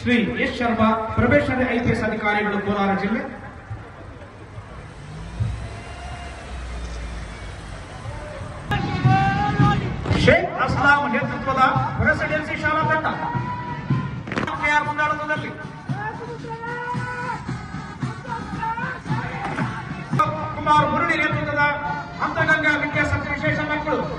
Shri S Sharma probationary IPS ಅಧಿಕಾರಿಗಳು ಕೋಲಾರ ಜಿಲ್ಲೆ. ಶೇಖ್ ಅಸ್ಲಾಂ ನೇತೃತ್ವದ ಪ್ರೆಸಿಡೆನ್ಸಿ ಶಾಲಾ ತಂಡ ಕೆಆರ್ ಮುಂದಾಳತ್ವದಲ್ಲಿ. ಕುಮಾರ್ ಮುರಳಿ ನೇತೃತ್ವದ